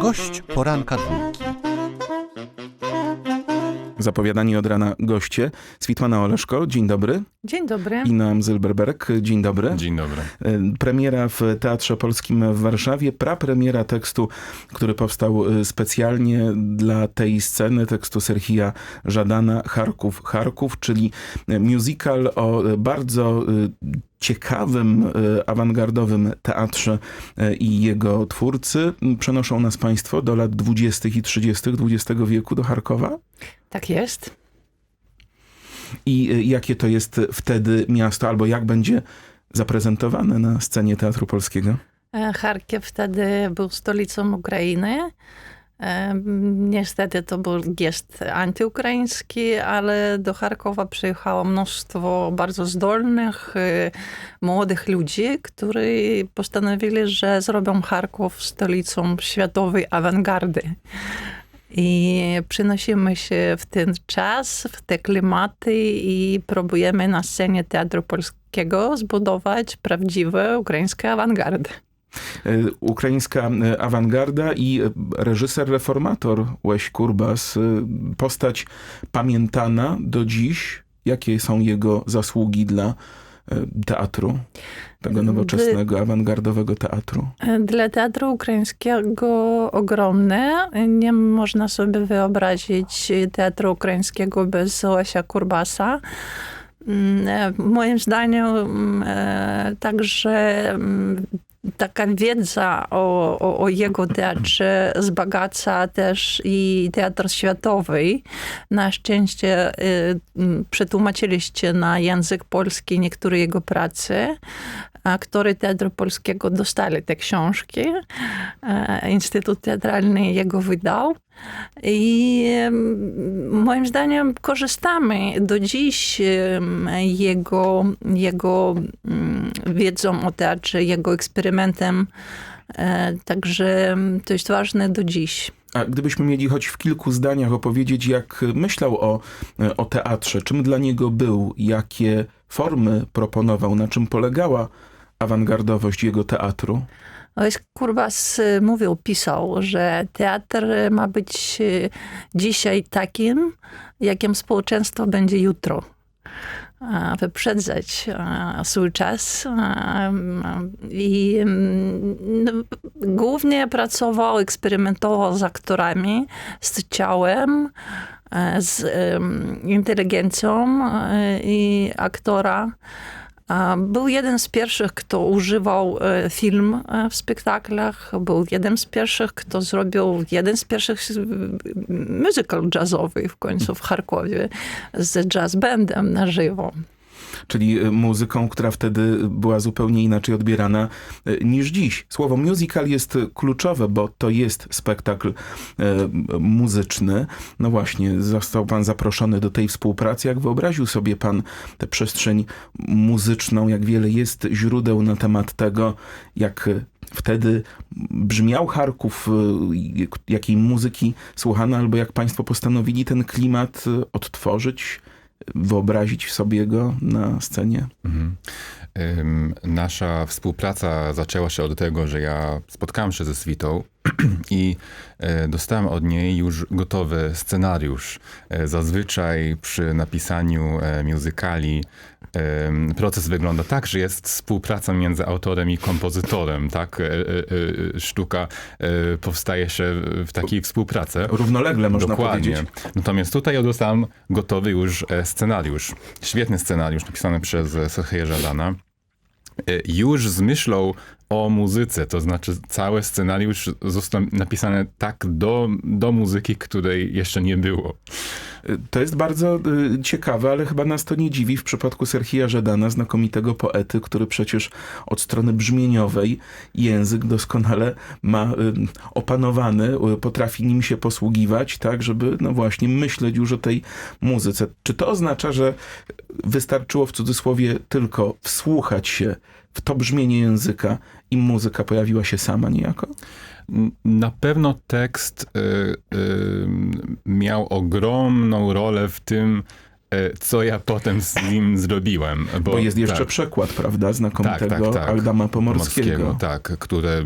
Gość poranka dwójki. Zapowiadani od rana goście. Switłana Oleszko, dzień dobry. Dzień dobry. I Noam Zylberberg, dzień dobry. Dzień dobry. E, Premiera w Teatrze Polskim w Warszawie, prapremiera tekstu, który powstał e, specjalnie dla tej sceny, tekstu Serhija Żadana, Charków, Charków, czyli e, musical o bardzo ciekawym, e, awangardowym teatrze e, i jego twórcy. Przenoszą nas państwo do lat 20. i 30. XX wieku do Charkowa. Tak jest. I e, jakie to jest wtedy miasto, albo jak będzie zaprezentowane na scenie Teatru Polskiego? Charkiew wtedy był stolicą Ukrainy. Niestety to był gest antyukraiński, ale do Charkowa przyjechało mnóstwo bardzo zdolnych, e, młodych ludzi, którzy postanowili, że zrobią Charków stolicą światowej awangardy. I przynosimy się w ten czas, w te klimaty i próbujemy na scenie Teatru Polskiego zbudować prawdziwe ukraińskie awangardy. E, Ukraińska awangarda i reżyser reformator Łeś Kurbas. e, Postać pamiętana do dziś. Jakie są jego zasługi dla e, teatru? Tego nowoczesnego, awangardowego teatru. Dla teatru ukraińskiego ogromne. Nie można sobie wyobrazić teatru ukraińskiego bez Lesia Kurbasa. Mm, e, Moim zdaniem mm, e, także mm, taka wiedza o, o, o jego teatrze wzbogaca też i teatr światowy. Na szczęście y, przetłumaczyliście na język polski niektóre jego prace. Aktory Teatru Polskiego dostali te książki. E, Instytut Teatralny jego wydał. I moim zdaniem korzystamy do dziś jego, jego mm, wiedzą o teatrze, jego eksperymentem. E, Także to jest ważne do dziś. A gdybyśmy mieli choć w kilku zdaniach opowiedzieć, jak myślał o, e, o teatrze, czym dla niego był, jakie formy proponował, na czym polegała awangardowość jego teatru? Leś Kurbas mówił, pisał, że teatr ma być y, dzisiaj takim, jakim społeczeństwo będzie jutro. Wyprzedzać swój czas. I no, głównie pracował, eksperymentował z aktorami, z ciałem, e, z inteligencją e, i aktora. Był jeden z pierwszych, kto używał e, film e, w spektaklach. Był jeden z pierwszych, kto zrobił jeden z pierwszych musical jazzowy w końcu w Charkowie z jazz bandem na żywo. Czyli y, muzyką, która wtedy była zupełnie inaczej odbierana y, niż dziś. Słowo musical jest kluczowe, bo to jest spektakl y, muzyczny. No właśnie, został pan zaproszony do tej współpracy. Jak wyobraził sobie pan tę przestrzeń muzyczną, jak wiele jest źródeł na temat tego, jak wtedy brzmiał Charków, jakiej muzyki słuchano, albo jak państwo postanowili ten klimat odtworzyć, wyobrazić sobie go na scenie. Mhm. Nasza współpraca zaczęła się od tego, że ja spotkałem się ze Switą i e, dostałem od niej już gotowy scenariusz. E, Zazwyczaj przy napisaniu e, musicali em, proces wygląda tak, że jest współpraca między autorem i kompozytorem, tak? Sztuka powstaje się w takiej współpracy. Równolegle można Dokładnie. powiedzieć. Natomiast tutaj dostałem gotowy już scenariusz. Świetny scenariusz napisany przez Sergeja Żadana. Już z myślą o muzyce, to znaczy cały scenariusz został napisany tak do, do muzyki, której jeszcze nie było. To jest bardzo y, ciekawe, ale chyba nas to nie dziwi w przypadku Serhija Żadana, znakomitego poety, który przecież od strony brzmieniowej język doskonale ma y, opanowany, y, potrafi nim się posługiwać, tak, żeby no właśnie myśleć już o tej muzyce. Czy to oznacza, że wystarczyło w cudzysłowie tylko wsłuchać się w to brzmienie języka i muzyka pojawiła się sama niejako? Na pewno tekst y, y, miał ogromną rolę w tym, e, co ja potem z nim zrobiłem. Bo, Bo jest jeszcze tak, przekład, prawda, znakomitego Tak, tak, tak. Adama Pomorskiego. Tak, które,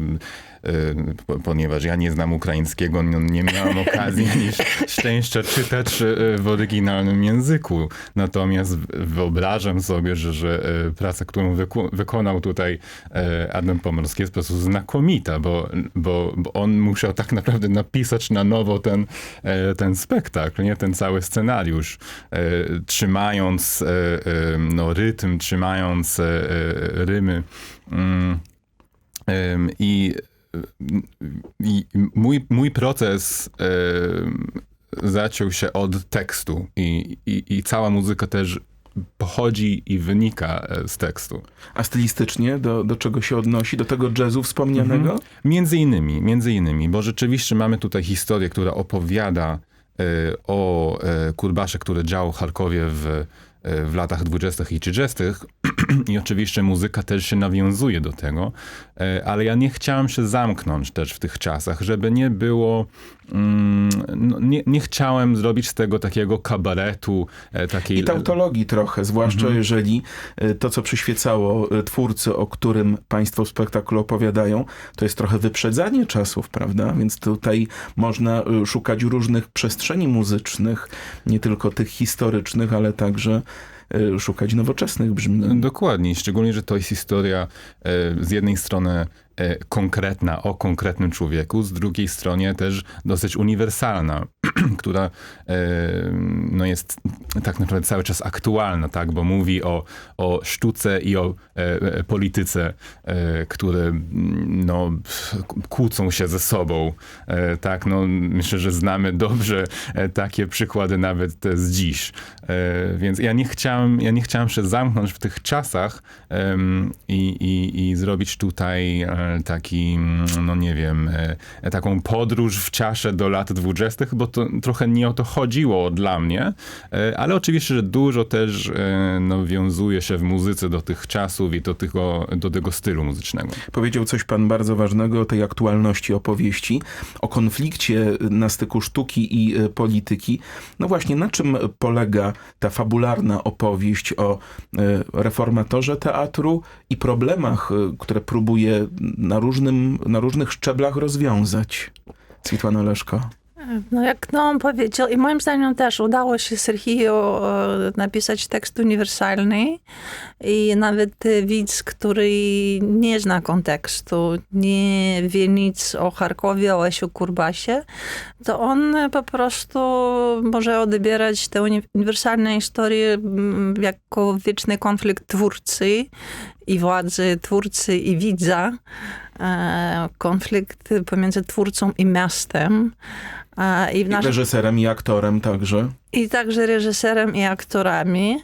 ponieważ ja nie znam ukraińskiego, nie, nie miałem okazji ani szczęścia czytać y, w oryginalnym języku. Natomiast wyobrażam sobie, że, że y, praca, którą wykonał tutaj y, Adam Pomorski jest po prostu znakomita, bo, bo, bo on musiał tak naprawdę napisać na nowo ten, ten spektakl, nie? ten cały scenariusz, trzymając no, rytm, trzymając rymy. Mm, i mój, mój proces em, zaczął się od tekstu i, i, i cała muzyka też pochodzi i wynika e, z tekstu. A stylistycznie do, do czego się odnosi? Do tego jazzu wspomnianego? Między innymi, między innymi, bo rzeczywiście mamy tutaj historię, która opowiada e, o e, Kurbasze, który działał w Charkowie w, w latach 20. i 30. I oczywiście muzyka też się nawiązuje do tego, e, ale ja nie chciałem się zamknąć też w tych czasach, żeby nie było, nie, nie chciałem zrobić z tego takiego kabaretu, e, takiej... I tautologii trochę, zwłaszcza Mhm. jeżeli y, to, co przyświecało y, twórcy, o którym państwo w spektaklu opowiadają, to jest trochę wyprzedzanie czasów, prawda? Więc tutaj można szukać różnych przestrzeni muzycznych, nie tylko tych historycznych, ale także szukać nowoczesnych brzmień. Dokładnie, szczególnie, że to jest historia e, z jednej strony e, konkretna o konkretnym człowieku, z drugiej strony też dosyć uniwersalna, która e, no jest tak naprawdę cały czas aktualna, tak, bo mówi o, o sztuce i o e, e, polityce, które no, kłócą się ze sobą. Tak, no, myślę, że znamy dobrze takie przykłady nawet z dziś. Więc ja nie chciałem, ja nie chciałem się zamknąć w tych czasach i, i, i zrobić tutaj taki, no nie wiem, taką podróż w czasie do lat dwudziestych, bo to trochę nie o to chodziło dla mnie, e, ale oczywiście, że dużo też e, no, wiązuje się w muzyce do tych czasów i do tego, do tego stylu muzycznego. Powiedział coś pan bardzo ważnego o tej aktualności opowieści, o konflikcie na styku sztuki i y, polityki. No właśnie, na czym polega ta fabularna opowieść o reformatorze teatru i problemach, które próbuje na, różnym, na różnych szczeblach rozwiązać? Switłana Leszko. No jak no on powiedział, i moim zdaniem też udało się Sergio e, napisać tekst uniwersalny i nawet widz, który nie zna kontekstu, nie wie nic o Charkowie, o Lesiu Kurbasie, to on po prostu może odbierać tę uni- uniwersalną historię mm, jako wieczny konflikt twórcy i władzy, twórcy i widza, e, konflikt pomiędzy twórcą i miastem. E, I w I naszym reżyserem i aktorem także. i także reżyserem i aktorami.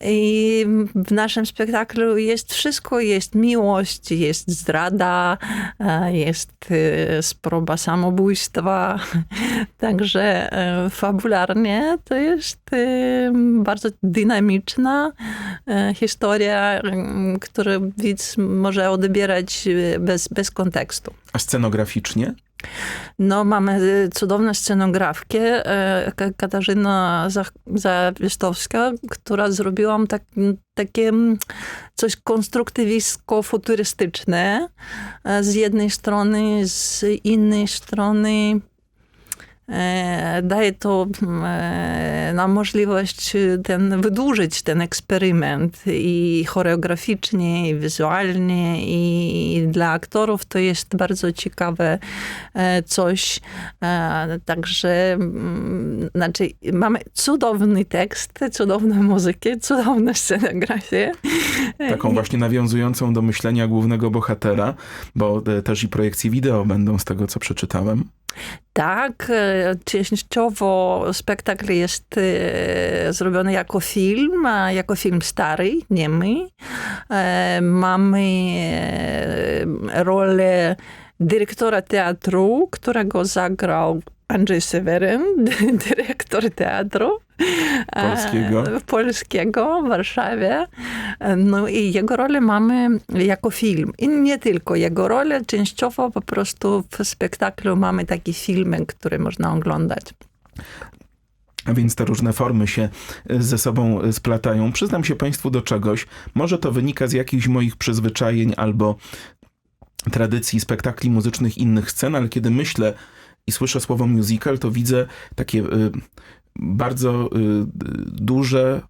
I w naszym spektaklu jest wszystko. Jest miłość, jest zdrada, e, jest e, sproba samobójstwa. Także e, fabularnie to jest e, bardzo dynamiczna e, historia, m, którą widz może odbierać bez, bez kontekstu. A scenograficznie? No, mamy y, cudowną scenografkę, Ka- Katarzyna Zawiesztowska, która zrobiła tak, takie coś konstruktywistko-futurystyczne e, z jednej strony, z innej strony daje to mm, e, nam możliwość y, ten, wydłużyć ten eksperyment i choreograficznie, i wizualnie, i dla aktorów to jest bardzo ciekawe e, coś. E, Także mm, znaczy, mamy cudowny tekst, cudowną muzykę, cudowną scenografię. Taką właśnie nawiązującą do myślenia głównego bohatera, bo e, też i projekcje wideo będą z tego, co przeczytałem. Tak, e, częściowo spektakl jest e, zrobiony jako film, jako film stary, niemy. E, Mamy rolę dyrektora teatru, którego zagrał Andrzej Seweryn, dyrektor teatru. e, Polskiego. Polskiego w Warszawie. E, No i jego rolę mamy jako film. I nie tylko jego rolę, częściowo po prostu w spektaklu mamy takie filmy, które można oglądać. A więc te różne formy się y, ze sobą y, splatają. Przyznam się Państwu do czegoś. Może to wynika z jakichś moich przyzwyczajeń albo tradycji spektakli muzycznych innych scen, ale kiedy myślę i słyszę słowo musical, to widzę takie y, bardzo y, duże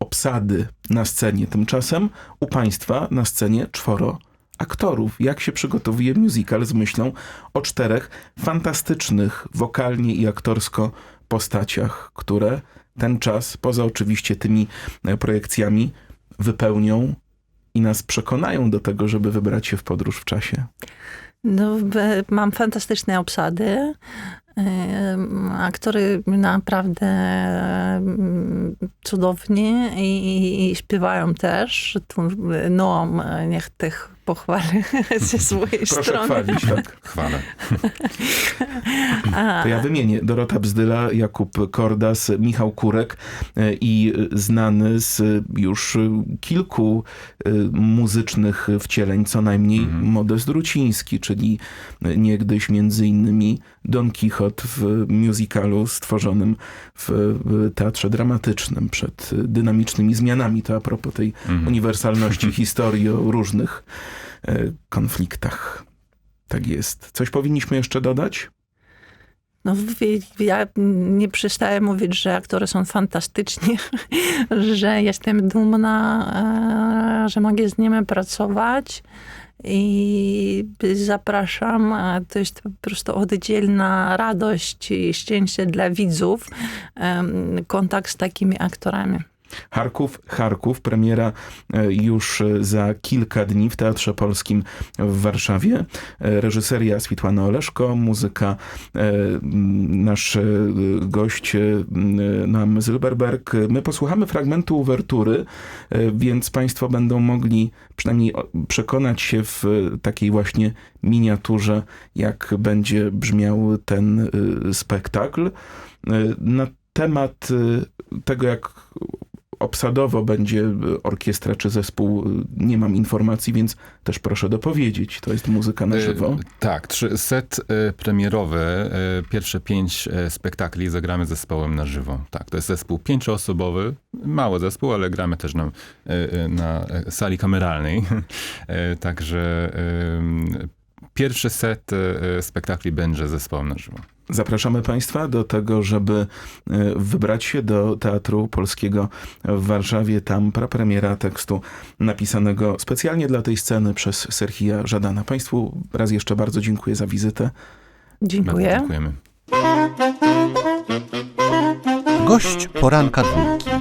obsady na scenie. Tymczasem u Państwa na scenie czworo aktorów. Jak się przygotowuje musical z myślą o czterech fantastycznych wokalnie i aktorsko postaciach, które ten czas, poza oczywiście tymi e, projekcjami, wypełnią i nas przekonają do tego, żeby wybrać się w podróż w czasie. No, mam fantastyczne obsady. Em, Aktory naprawdę em, cudownie i, i, i śpiewają też. Noam niech tych pochwali ze swojej Proszę strony. chwalić, tak. Chwalę. To ja wymienię. Dorota Bzdyla, Jakub Kordas, Michał Kurek e, i znany z już kilku e, muzycznych wcieleń, co najmniej Mhm. Modest Ruciński, czyli niegdyś między innymi Don Quixote w musicalu stworzonym w teatrze dramatycznym przed dynamicznymi zmianami. To a propos tej Mhm. uniwersalności historii o różnych konfliktach. Tak jest. Coś powinniśmy jeszcze dodać? No, ja nie przestaję mówić, że aktorzy są fantastyczni, że jestem dumna, e, że mogę z nimi pracować i zapraszam. e, To jest po prostu oddzielna radość i szczęście dla widzów, kontakt z takimi aktorami. Charków, Charków, premiera e, już e, za kilka dni w Teatrze Polskim w Warszawie. E, Reżyseria Switłana Oleszko, muzyka nasz gość nam Zylberberg. My posłuchamy fragmentu uwertury, więc Państwo będą mogli przynajmniej przekonać się w takiej właśnie miniaturze, jak będzie brzmiał ten spektakl. Na temat tego, jak obsadowo będzie orkiestra czy zespół, nie mam informacji, więc też proszę dopowiedzieć. To jest muzyka na żywo. E, Tak, trzy, set e, premierowy, e, pierwsze pięć e, spektakli zagramy zespołem na żywo. Tak, to jest zespół pięcioosobowy, mały zespół, ale gramy też na, e, e, na e, sali kameralnej. E, Także pierwszy set e, spektakli będzie zespołem na żywo. Zapraszamy Państwa do tego, żeby e, wybrać się do Teatru Polskiego w Warszawie. Tam prapremiera tekstu napisanego specjalnie dla tej sceny przez Serhija Żadana. Państwu raz jeszcze bardzo dziękuję za wizytę. Bardzo Dziękuję. dziękujemy. Gość poranka dwójki.